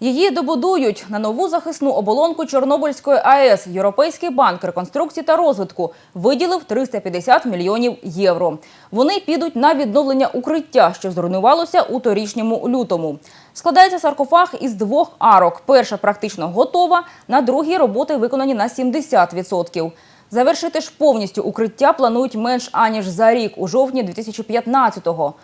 Її добудують на нову захисну оболонку Чорнобильської АЕС. Європейський банк реконструкції та розвитку виділив 350 мільйонів євро. Вони підуть на відновлення укриття, що зруйнувалося у торічньому лютому. Складається саркофаг із двох арок. Перша практично готова, на другій роботи виконані на 70%. Завершити ж повністю укриття планують менш аніж за рік у жовтні 2015-го.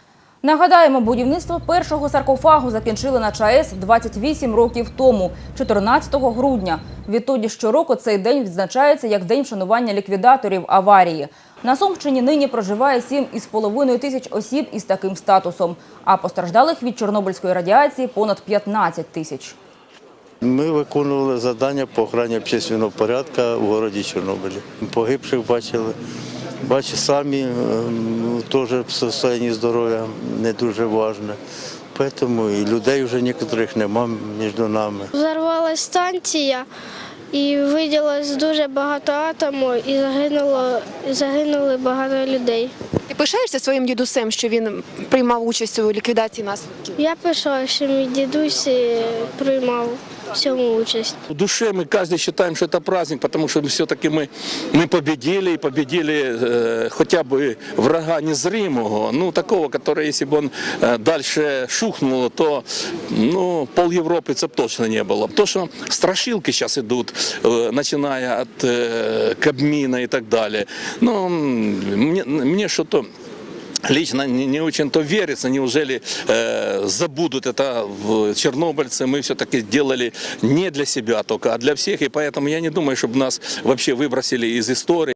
Нагадаємо, будівництво першого саркофагу закінчили на ЧАЕС 28 років тому, 14 грудня. Відтоді щороку цей день відзначається як день вшанування ліквідаторів аварії. На Сумщині нині проживає 7,5 тисяч осіб із таким статусом, а постраждалих від чорнобильської радіації понад 15 тисяч. Ми виконували завдання по охороні общественного порядку в місті Чорнобилі. Погибших бачили. Бачу, самі ем, теж в стані здоров'я не дуже важне. Тому і людей вже некоторих нема між нами. Взорвалась станція і виділось дуже багато атому і загинуло, і загинули багато людей. Ти пишаєшся своїм дідусем, що він приймав участь у ліквідації наслідків? Я пишала, що мій дідусь е, приймав в цьому участь. В душе мы каждый считаем, что это праздник, потому что все-таки мы, мы победили и победили э, хотя бы врага незримого, ну такого, который, если бы он э, дальше шухнул, то ну, пол Европы це б точно не было. То, что страшилки сейчас идут, э, начиная от э, Кабмина и так далее, ну, м, мне, мне что-то Лично не, не очень-то верится, неужели э, забудут это в чернобыльцы. Мы все-таки делали не для себя только, а для всех. И поэтому я не думаю, чтобы нас вообще выбросили из истории.